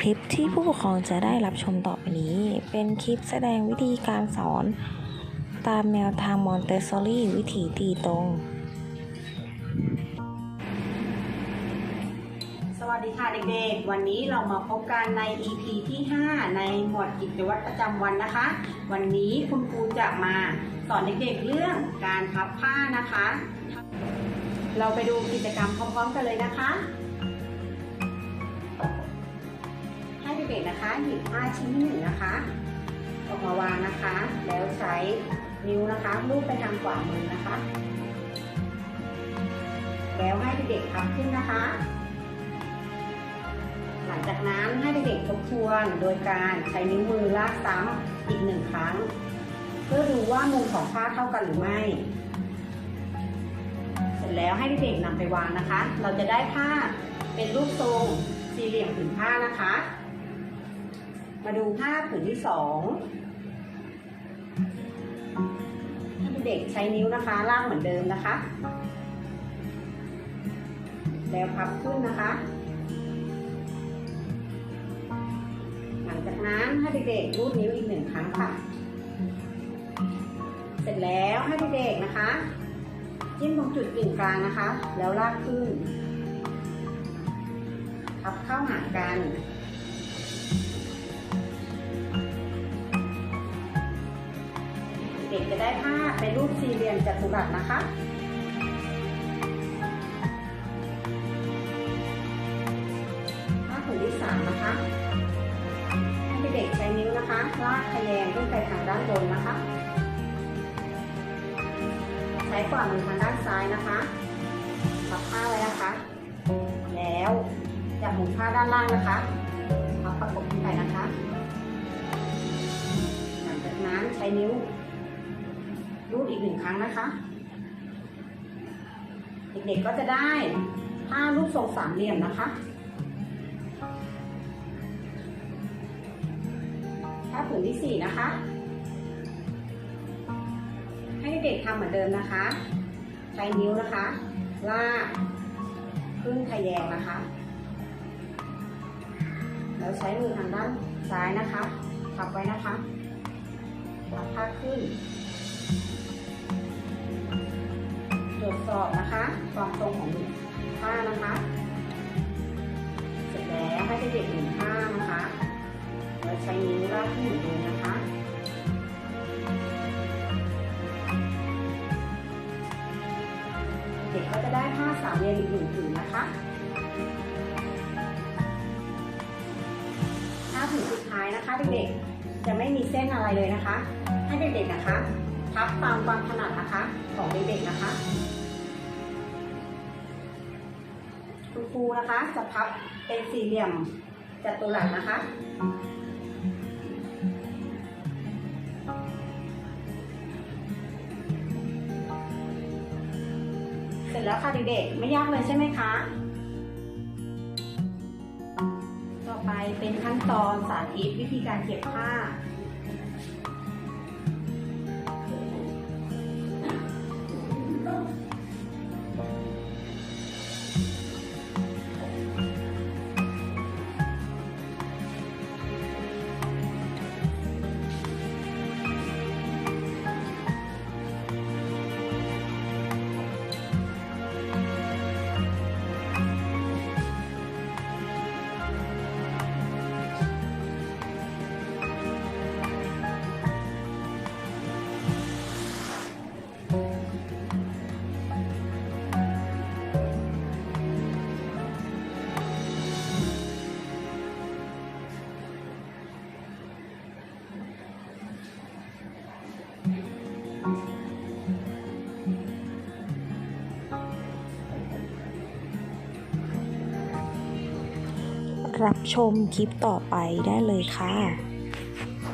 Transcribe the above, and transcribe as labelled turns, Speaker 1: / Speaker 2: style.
Speaker 1: คลิปที่ผู้ปกครองจะได้รับชมต่อไปนี้ เป็นคลิปแสดงวิธีการสอน ตามแนวทางมอนเตสซอรี่วิถีตีตรง
Speaker 2: สวัสดีค่ะเด็กๆ วันนี้เรามาพบกันใน EP ที่ 5 ในหมวดกิจวัตรประจำวันนะคะ วันนี้คุณครูจะมาสอนเด็กๆเรื่องการพับผ้านะคะ เราไปดูกิจกรรมพร้อมๆกันเลยนะคะ เด็กๆนะคะหยิบผ้าชิ้นที่หนึ่งนะคะออกมาวางนะคะ แล้วใช้นิ้วนะคะลูบไปทางขวามือนะคะ แล้วให้เด็กๆพับขึ้นนะคะ หลังจากนั้นให้เด็กๆทบทวนโดยการใช้นิ้วมือลากซ้ำอีกหนึ่งครั้ง เพื่อดูว่ามุมของผ้าเท่ากันหรือไม่ เสร็จแล้วให้เด็กๆนำไปวางนะคะ เราจะได้ผ้าเป็นรูปทรงสี่เหลี่ยมผืนผ้านะคะ มาดูผ้าผืนที่สองให้เด็กใช้นิ้วนะคะลากเหมือนเดิมนะคะ แล้วพับขึ้นนะคะ หลังจากนั้นให้เด็กๆรูดนิ้วอีกหนึ่งครั้งค่ะ เสร็จแล้วให้เด็กๆนะคะจิ้มตรงจุดกึ่งกลางนะคะ แล้วลากขึ้นพับเข้าหากัน ได้ผ้าเป็นรูปสี่เหลี่ยมจัตุรัสนะคะผ้าผืนที่สามนะคะให้เด็กใช้นิ้วนะคะ ลากทะแยงขึ้นไปทางด้านบนนะคะ ใช้ฝ่ามือทางด้านซ้ายนะคะพับผ้าไว้นะคะ แล้วจับหมุนผ้าด้านล่างนะคะพับประกบขึ้นไปนะคะหลังจากนั้นใช้นิ้ว อีกหนึ่งครั้งนะคะ เด็กๆก็จะได้ผ้ารูปทรงสามเหลี่ยมนะคะ ผ้าผืนที่สี่นะคะ ให้เด็กๆทำเหมือนเดิมนะคะ ใช้นิ้วนะคะ ลากขึ้นทะแยงนะคะ แล้วใช้มือทางด้านซ้ายนะคะพับไว้นะคะพับผ้าขึ้น วจสอบนะคะ ความตรงของผ้านะคะ เสร็จแล้วให้เด็กๆหมุนผ้านะคะแล้วใช้นิ้วลากขึ้นเหมือนเดิมนะคะเด็กก็จะได้ผ้าสามเหลี่ยมอีกหนึ่งผืนนะคะผ้าผืนสุดท้ายนะคะเด็กๆ จะไม่มีเส้นอะไรเลยนะคะ ให้เด็กๆนะคะ พับตามความถนัดนะคะ ของเด็กๆนะคะ คุณครูนะคะจะพับเป็นสี่เหลี่ยมจัตุรัสนะคะเสร็จแล้วค่ะเด็กๆไม่ยากเลยใช่ไหมคะ ต่อไปเป็นขั้นตอนสาธิตวิธีการเก็บผ้า
Speaker 1: รับชมคลิปต่อไปได้เลยค่ะ